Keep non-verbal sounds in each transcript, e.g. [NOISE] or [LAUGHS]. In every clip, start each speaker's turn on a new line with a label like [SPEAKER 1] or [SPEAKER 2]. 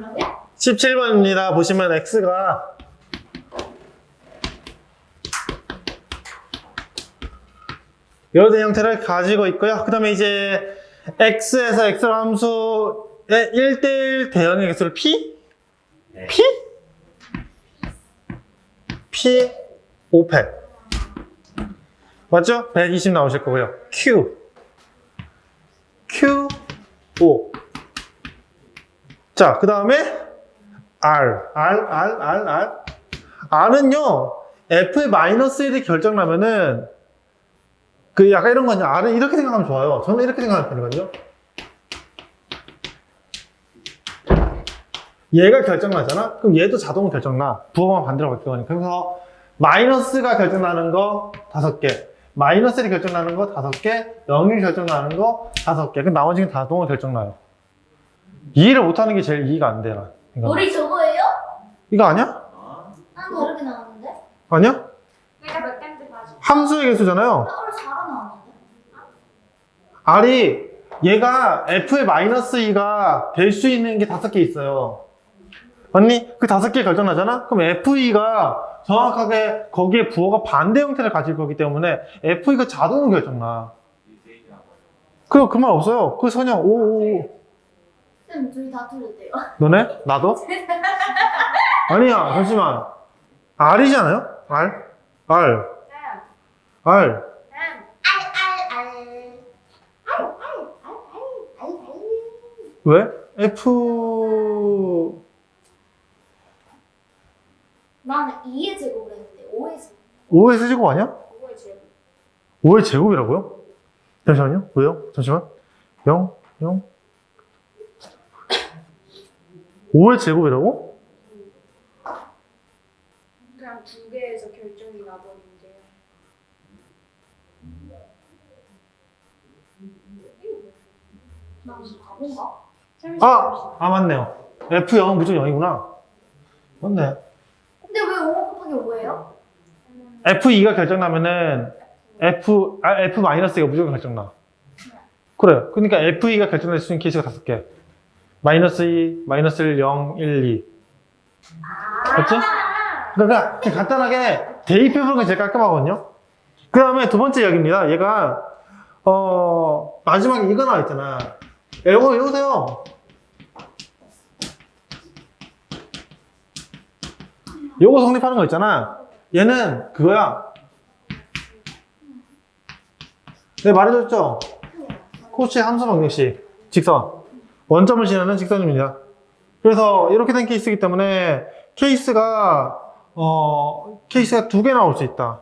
[SPEAKER 1] 그러면
[SPEAKER 2] 17번입니다. 보시면 x가 이런 형태를 가지고 있고요. 그 다음에 이제 x에서 x 함수의 1대1 대응의 개수를 p? p? p 500 맞죠? 120 나오실 거고요. q q 5 자, 그 다음에 R, R, R, R, R. R은요, F의 마이너스 1이 결정나면은, 그 약간 이런 거냐. R은 이렇게 생각하면 좋아요. 저는 이렇게 생각하는 편이거든요. 얘가 결정나잖아? 그럼 얘도 자동으로 결정나. 부호만 반대로 바뀌거니까 그래서 마이너스가 결정나는 거 다섯 개, 마이너스 1이 결정나는 거 다섯 개, 0이 결정나는 거 다섯 개. 그 나머지는 자동으로 결정나요. 이해를 못하는 게 제일 이해가 안 돼, 나. 이거.
[SPEAKER 1] 우리 저거예요?
[SPEAKER 2] 이거 아니야?
[SPEAKER 1] 난 다르게 나왔는데?
[SPEAKER 2] 아니야?
[SPEAKER 3] 내가 몇 개인지 봐줘.
[SPEAKER 2] 함수의 개수잖아요.
[SPEAKER 1] 나 오늘 4로 나왔는데?
[SPEAKER 2] R이 얘가 F의 마이너스 2가 될 수 있는 게 다섯 개 있어요. 맞니? 그 다섯 개 결정나잖아? 그럼 FE가 정확하게 거기에 부호가 반대 형태를 가질 거기 때문에 FE가 자동으로 결정나. 그말 없어요. 그래서 그냥 오오오.
[SPEAKER 1] 쌤 둘이 다 틀렸대요.
[SPEAKER 2] 너네? 나도? [LAUGHS] 아니야, 잠시만. R이잖아요? R? R.
[SPEAKER 3] 쌤,
[SPEAKER 2] R.
[SPEAKER 3] 쌤.
[SPEAKER 2] 왜? F.
[SPEAKER 1] 나는 2의 제곱을 했는데 5의 제곱.
[SPEAKER 2] 5의 세제곱 아니야?
[SPEAKER 3] 그거의 제곱.
[SPEAKER 2] 5의 제곱이라고요? 잠시만요. 왜요? 잠시만. 0, 0. 5의 제곱이라고?
[SPEAKER 3] 그냥 두 개에서 결정이 나버린대요.
[SPEAKER 1] 나 무슨 바본가?
[SPEAKER 2] 아! 아, 맞네요. F0은 무조건 0이구나. 맞네.
[SPEAKER 1] 근데 왜 5 곱하기 5예요?
[SPEAKER 2] F2가 결정나면은 F, 아, F-가 무조건 결정나. 그래. 그러니까 F2가 결정될 수 있는 케이스가 다섯 개. 마이너스 2, 마이너스 1, 0, 1, 2. 맞지? 그러니까 간단하게 대입해보는 게 제일 깔끔하거든요. 그 다음에 두 번째 이야기입니다. 얘가, 어, 마지막에 이거 나와 있잖아. 이거 읽으세요. 요거 성립하는 거 있잖아. 얘는 그거야. 내가 말해줬죠? 코치 함수 방정식. 직선. 원점을 지나는 직선입니다. 그래서 이렇게 된 케이스이기 때문에 케이스가 어 케이스가 두 개 나올 수 있다.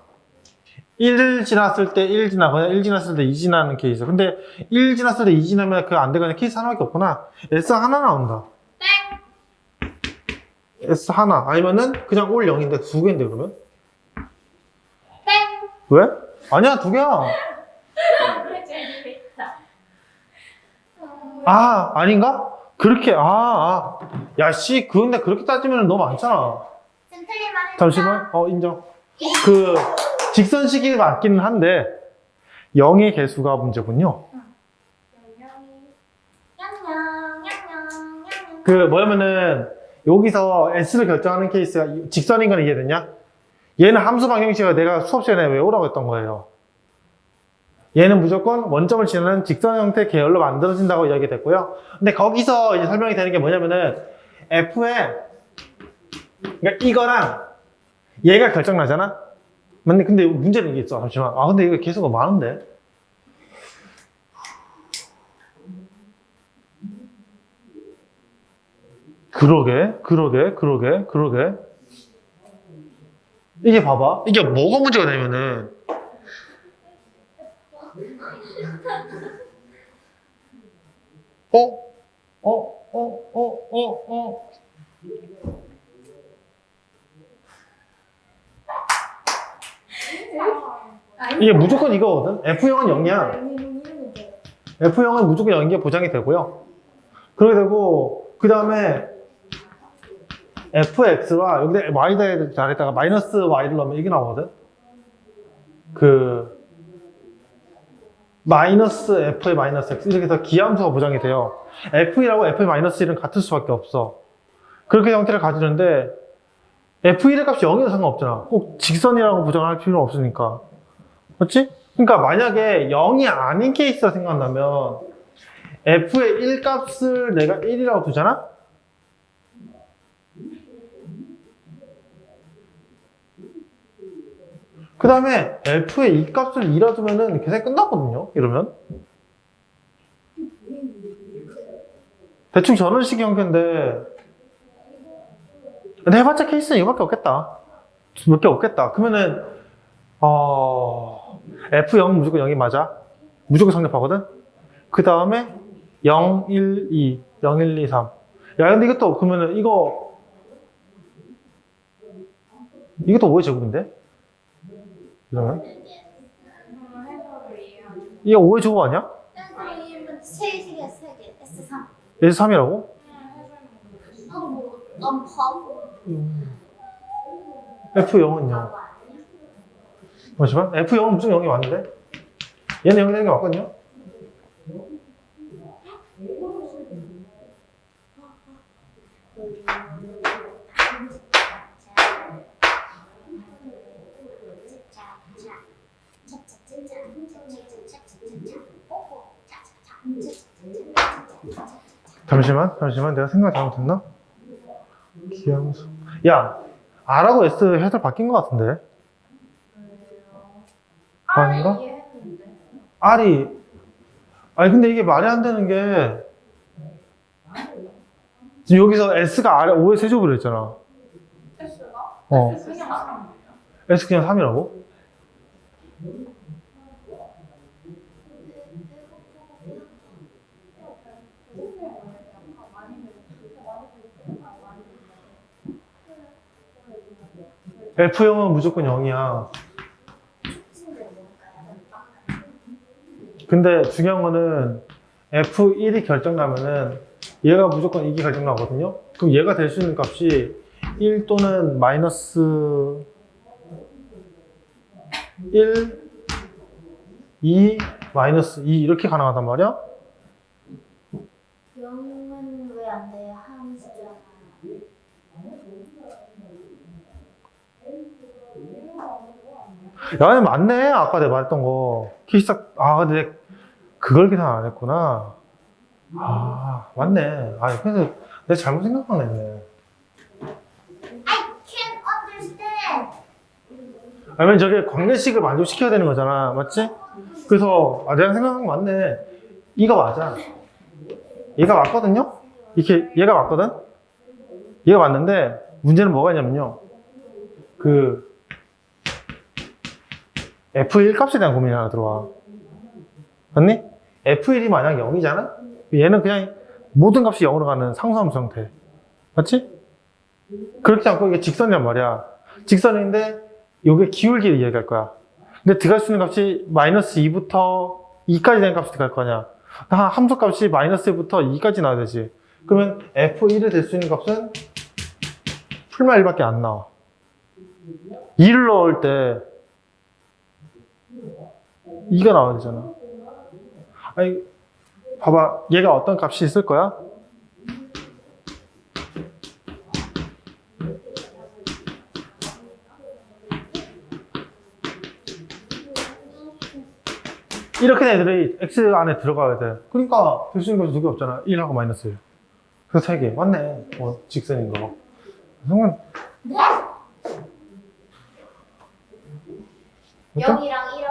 [SPEAKER 2] 1 지났을 때 1 지나거나 1 지났을 때 2 지나는 케이스. 근데 1 지났을 때 2 지나면 그거 안 되거나 케이스 하나밖에 없구나. S 하나 나온다. S 하나. 아니면은 그냥 올 0인데 두 개인데 그러면?
[SPEAKER 1] 땡!
[SPEAKER 2] 왜? 아니야 두 개야. 아 아닌가? 그렇게 아, 아. 야씨 그런데 그렇게 따지면 너무 많잖아.
[SPEAKER 1] 쌤 틀릴만 했다.
[SPEAKER 2] 잠시만. 어, 인정. 그, 직선식이 맞기는 한데, 0의 개수가 문제군요. 그, 뭐냐면은, 여기서 S를 결정하는 케이스가 이- 직선인 건 이해됐냐? 얘는 함수 방정식을 내가 수업 시간에 외우라고 했던 거예요. 얘는 무조건 원점을 지나는 직선 형태 계열로 만들어진다고 이야기 됐고요. 근데 거기서 이제 설명이 되는 게 뭐냐면은, F에, 그러니까 이거랑 얘가 결정나잖아? 근데, 근데 문제는 이게 있어. 잠시만. 아, 근데 이거 개수가 많은데? 그러게, 그러게, 그러게, 그러게. 이게 봐봐. 이게 뭐가 문제가 되면은. 어? 어? 어? 어? 어? 어? 이게 무조건 이거거든? F0은 0이야. F0은 무조건 0인 게 보장이 되고요. 그렇게 되고, 그 다음에 fx와 여기다 y다 잘했다가 마이너스 y를 넣으면 이게 나오거든? 그, 마이너스 f의 마이너스 x 이렇게 해서 기함수가 보장이 돼요. f이라고 f의 마이너스 1은 같을 수밖에 없어. 그렇게 형태를 가지는데 f1의 값이 0이어도 상관없잖아. 꼭 직선이라고 부정할 필요는 없으니까. 맞지? 그러니까 만약에 0이 아닌 케이스라 생각한다면 f의 1 값을 내가 1이라고 두잖아? 그 다음에 f의 이 값을 2라 두면은 계산이 끝났거든요. 이러면. 대충 식의 형태인데 근데 해봤자 케이스는 이거밖에 없겠다. 몇 개 없겠다. 그러면은 어, F0 무조건 0이 맞아. 무조건 성립하거든. 그 다음에 0, 1, 2, 0, 1, 2, 3. 야, 근데 이것도 그러면은 이거 이것도 5의 제곱인데?
[SPEAKER 3] 이해하죠.
[SPEAKER 2] 이게 5의 제곱 아니야?
[SPEAKER 1] 선생님 세개세개 세개 S3
[SPEAKER 2] 얘에서 3이라고?
[SPEAKER 1] 나도 모르겠어 난 바보
[SPEAKER 2] F0은요. 잠시만. F0은 무슨 0이 맞는데? 얘는 0이 되는 게 맞거든요? 잠시만, 잠시만. 내가 생각 잘못했나? 기함수. 야, R하고 S 해설 바뀐 것 같은데? 아닌가? R이, 아니, 근데 이게 말이 안 되는 게, 지금 여기서 S가 R에 5의 세제곱을 했잖아.
[SPEAKER 3] S가?
[SPEAKER 2] 어. S 그냥 3이라고? F0은 무조건 0이야. 근데 중요한 거는 F1이 결정나면은 얘가 무조건 이게 결정나거든요. 그럼 얘가 될 수 있는 값이 1 또는 마이너스 1, 2, 마이너스 2 이렇게 가능하단 말이야?
[SPEAKER 1] 0은 왜 안 돼요? 함수잖아
[SPEAKER 2] 야, 맞네. 아까 내가 말했던 거. 키시작, 아, 근데 내가 그걸 계산 안 했구나. 아, 맞네. 아, 그래서 내가 잘못 생각한 애네.
[SPEAKER 1] I can't understand
[SPEAKER 2] 아니면 저게 관계식을 만족시켜야 되는 거잖아. 맞지? 그래서, 아, 내가 생각한 거 맞네. 이거 맞아. 얘가 맞거든요? 이렇게, 얘가 맞거든? 얘가 맞는데, 문제는 뭐가 있냐면요. 그, F1 값에 대한 고민이 하나 들어와. 맞니? F1이 만약 0이잖아? 얘는 그냥 모든 값이 0으로 가는 상수함수 형태. 맞지? 그렇지 않고 이게 직선이란 말이야. 직선인데, 요게 기울기를 이야기할 거야. 근데 들어갈 수 있는 값이 마이너스 2부터 2까지 되는 값이 들어갈 거 아니야. 다 함수 값이 마이너스 1부터 2까지 나와야 되지. 그러면 F1을 될수 있는 값은 풀마 1밖에 안 나와. 2를 넣을 때 2가 나와야 되잖아. 아니, 봐봐. 얘가 어떤 값이 있을 거야? 이렇게 된 애들이 X 안에 들어가야 돼. 그러니까 될 수 있는 것이 두개 없잖아. 1하고 마이너스 1. 그래서 세 개. 맞네. 어, 직선인 거. 어때?
[SPEAKER 1] 0이랑 1